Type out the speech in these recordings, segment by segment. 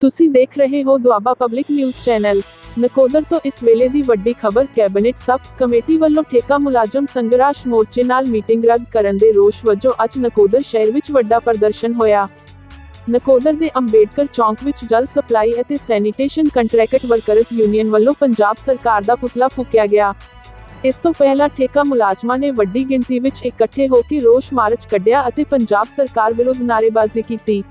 ਤੁਸੀਂ ਦੇਖ ਰਹੇ ਹੋ Doaba public news channel Nakodar ਤੋਂ ਇਸ ਵੇਲੇ ਦੀ ਵੱਡੀ ਖਬਰ, ਕੈਬਨਿਟ ਸਬ ਕਮੇਟੀ ਵੱਲੋਂ ਠੇਕਾ ਮੁਲਾਜ਼ਮ ਸੰਘਰਸ਼ ਮੋਰਚੇ ਨਾਲ ਮੀਟਿੰਗ ਰੱਦ ਕਰਨ ਦੇ ਰੋਸ਼ ਵਜੋਂ ਅੱਜ ਨਕੋਦਰ ਸ਼ਹਿਰ ਵਿੱਚ ਵੱਡਾ ਪ੍ਰਦਰਸ਼ਨ ਹੋਇਆ। ਨਕੋਦਰ ਦੇ ਅੰਬੇਡਕਰ ਚੌਂਕ ਵਿੱਚ ਜਲ ਸਪਲਾਈ ਅਤੇ ਸੈਨੀਟੇਸ਼ਨ ਕੰਟਰੈਕਟ ਵਰਕਰਸ ਯੂਨੀਅਨ ਵੱਲੋਂ ਪੰਜਾਬ ਸਰਕਾਰ ਦਾ ਪੁਤਲਾ ਫੂਕਿਆ ਗਿਆ। ਇਸ ਤੋਂ ਪਹਿਲਾਂ ਠੇਕਾ ਮੁਲਾਜ਼ਮਾਂ ਨੇ ਵੱਡੀ ਗਿਣਤੀ ਵਿੱਚ ਇਕੱਠੇ ਹੋ ਕੇ ਰੋਸ ਮਾਰਚ ਕੱਢਿਆ ਅਤੇ ਪੰਜਾਬ ਸਰਕਾਰ ਵਿਰੁੱਧ ਨਾਅਰੇਬਾਜ਼ੀ ਕੀਤੀ।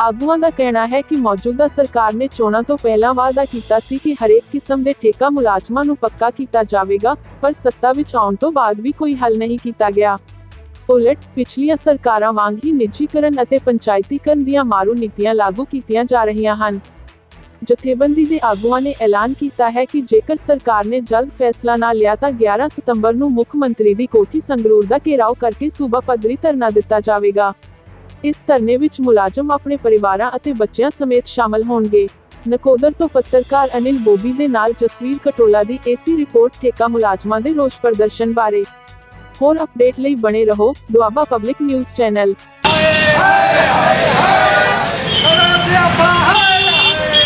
ਆਗੂਆਂ ਦਾ ਕਹਿਣਾ ਹੈ ਕਿ ਮੌਜੂਦਾ ਸਰਕਾਰ ਨੇ ਚੋਣਾਂ ਤੋਂ ਪਹਿਲਾਂ ਵਾਅਦਾ ਕੀਤਾ ਸੀ ਕਿ ਹਰੇਕ ਕਿਸਮ ਦੇ ਠੇਕਾ ਮੁਲਾਜ਼ਮਾਂ ਨੂੰ ਪੱਕਾ ਕੀਤਾ ਜਾਵੇਗਾ, ਪਰ ਸੱਤਾ ਵਿੱਚ ਆਉਣ ਤੋਂ ਬਾਅਦ ਵੀ ਕੋਈ ਹੱਲ ਨਹੀਂ ਕੀਤਾ ਗਿਆ। ਉਲਟ, ਪਿਛਲੀਆਂ ਸਰਕਾਰਾਂ ਵਾਂਗ ਹੀ ਨਿੱਜੀਕਰਨ ਅਤੇ ਪੰਚਾਇਤੀਕਰਨ ਦੀਆਂ ਮਾਰੂ ਨੀਤੀਆਂ ਲਾਗੂ ਕੀਤੀਆਂ ਜਾ ਰਹੀਆਂ ਹਨ। ਜਥੇਬੰਦੀ ਦੇ ਆਗੂਆਂ ਨੇ ਐਲਾਨ ਕੀਤਾ ਹੈ ਕਿ ਜੇਕਰ ਸਰਕਾਰ ਨੇ ਜਲਦ ਫੈਸਲਾ ਨਾ ਲਿਆ ਤਾਂ 11 ਸਤੰਬਰ ਨੂੰ ਮੁੱਖ ਮੰਤਰੀ ਦੀ ਕੋਠੀ ਸੰਗਰੂਰ ਦਾ ਘੇਰਾਓ ਕਰਕੇ ਸੂਬਾ ਪੱਧਰੀ ਧਰਨਾ ਦਿੱਤਾ ਜਾਵੇਗਾ। ਇਸ ਧਰਨੇ ਵਿੱਚ ਮੁਲਾਜ਼ਮ ਆਪਣੇ ਪਰਿਵਾਰਾਂ ਅਤੇ ਬੱਚਿਆਂ ਸਮੇਤ ਸ਼ਾਮਲ ਹੋਣਗੇ। ਨਕੋਦਰ ਤੋਂ ਪੱਤਰਕਾਰ ਅਨਿਲ ਬੋਬੀ ਦੇ ਨਾਲ ਜਸਵੀਰ ਕਟੋਲਾ ਦੀ ਏਸੀ ਰਿਪੋਰਟ, ਠੇਕਾ ਮੁਲਾਜ਼ਮਾਂ ਦੇ ਰੋਸ ਪ੍ਰਦਰਸ਼ਨ ਬਾਰੇ। ਹੋਰ ਅਪਡੇਟ ਲਈ ਬਣੇ ਰਹੋ ਦੁਆਬਾ ਪਬਲਿਕ ਨਿਊਜ਼ ਚੈਨਲ ਬੜਾ ਸਿਆਪਾ ਹਾਏ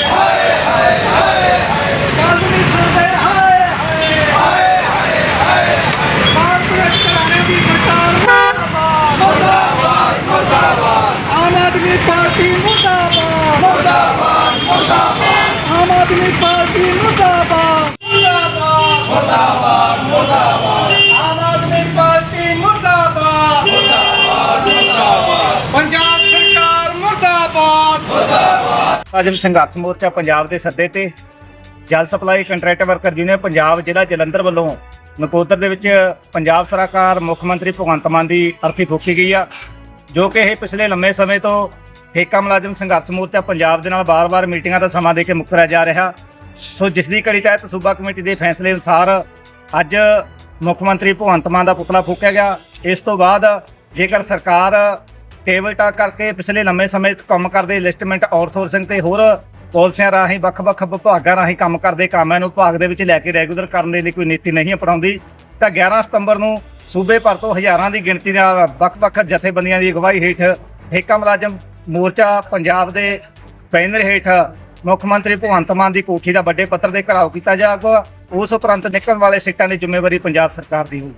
ਹਾਏ ਹਾਏ ਹਾਏ ਗੱਲ ਨਹੀਂ ਸੁਣਦੇ ਹਾਏ ਹਾਏ ਹਾਏ ਹਾਏ ਕਾਰਪੋਰੇਟ ਘਰਾਣੇ ਦੀ ਸਰਕਾਰ ਮੁਰਦਾਬਾਦ ਮੁਰਦਾਬਾਦ ਆਮ ਆਦਮੀ ਪਾਰਟੀ ਮੁਰਦਾਬਾਦ ਮੁਰਦਾਬਾਦ ਮੁਰਦਾਬਾਦ ਆਮ ਆਦਮੀ ਪਾਰਟੀ ਮੁਰਦਾਬਾਦ। ਮੁਰਦਾਬਾਦ ਮੁਰਦਾਬਾਦ। ਮੁਰਦਾਬਾਦ ਆਮ ਆਦਮੀ ਪਾਰਟੀ ਮੁਰਦਾਬਾਦ। ਪੰਜਾਬ ਸਰਕਾਰ ਮੁਰਦਾਬਾਦ। ਮੁਲਾਜ਼ਮ ਸੰਘਰਸ਼ ਮੋਰਚਾ ਪੰਜਾਬ ਦੇ ਸੱਦੇ ਤੇ ਜਲ supply contract worker union Punjab ਜ਼ਿਲ੍ਹਾ ਜਲੰਧਰ ਵੱਲੋਂ ਨਕੋਦਰ ਦੇ ਵਿੱਚ ਪੰਜਾਬ ਸਰਕਾਰ ਮੁੱਖ ਮੰਤਰੀ ਭਗਵੰਤ ਮਾਨ ਦੀ ਅਰਥੀ ਫੂਕੀ ਗਈ ਆ ਜੋ ਕਿ ਇਹ ਪਿਛਲੇ ਲੰਮੇ ਸਮੇਂ ਤੋਂ ਠੇਕਾ ਮੁਲਾਜ਼ਮ ਸੰਘਰਸ਼ ਮੋਰਚਾ ਪੰਜਾਬ ਦੇ ਨਾਲ ਬਾਰ-ਬਾਰ ਮੀਟਿੰਗਾਂ ਦਾ ਸਮਾਂ ਦੇ ਕੇ ਮੁੱਕਰਿਆ ਜਾ ਰਿਹਾ। ਸੋ ਜਿਸ ਦੀ ਕੜੀ ਤਹਿਤ ਸੂਬਾ ਕਮੇਟੀ ਦੇ ਫੈਸਲੇ ਅਨੁਸਾਰ ਅੱਜ ਮੁੱਖ ਮੰਤਰੀ ਭਗਵੰਤ ਮਾਨ ਦਾ ਪੁਤਲਾ ਫੂਕਿਆ ਗਿਆ। ਇਸ ਤੋਂ ਬਾਅਦ ਜੇਕਰ ਸਰਕਾਰ ਟੇਬਲ ਟਾਕ ਕਰਕੇ ਪਿਛਲੇ ਲੰਮੇ ਸਮੇਂ ਤੋਂ ਕੰਮ ਕਰਦੇ ਲਿਸਟਮੈਂਟ ਆਊਟਸੋਰਸਿੰਗ ਤੇ ਹੋਰ ਪਾਲਿਸੀਆਂ ਰਾਹੀਂ ਵੱਖ-ਵੱਖ ਵਿਭਾਗਾਂ ਰਾਹੀਂ ਕੰਮ ਕਰਦੇ ਕਾਮਾਂ ਨੂੰ ਵਿਭਾਗ ਦੇ ਵਿੱਚ ਲੈ ਕੇ ਰੈਗੂਲਰ ਕਰਨ ਦੇ ਲਈ ਕੋਈ ਨੀਤੀ ਨਹੀਂ ਅਪਣਾਉਂਦੀ, ਤਾਂ 11 ਸਤੰਬਰ ਨੂੰ ਸੂਬੇ ਭਰ ਤੋਂ ਹਜ਼ਾਰਾਂ ਦੀ ਗਿਣਤੀ ਨਾਲ ਵੱਖ-ਵੱਖ ਜਥੇਬੰਦੀਆਂ ਦੀ ਅਗਵਾਈ ਹੇਠ ਠੇਕਾ ਮੁਲਾਜ਼ਮ ਮੋਰਚਾ ਪੰਜਾਬ ਦੇ ਬੈਨਰ ਹੇਠ ਮੁੱਖ ਮੰਤਰੀ ਭਗਵੰਤ ਮਾਨ ਦੀ ਕੋਠੀ ਦਾ ਵੱਡੇ ਪੱਧਰ ਦੇ ਘਰਾਓ ਕੀਤਾ ਜਾਊਗਾ, ਉਸ ਉਪਰੰਤ ਨਿਕਲਣ ਵਾਲੇ ਸੀਟਾਂ ਦੀ ਜ਼ਿੰਮੇਵਾਰੀ ਪੰਜਾਬ ਸਰਕਾਰ ਦੀ ਹੋਊ।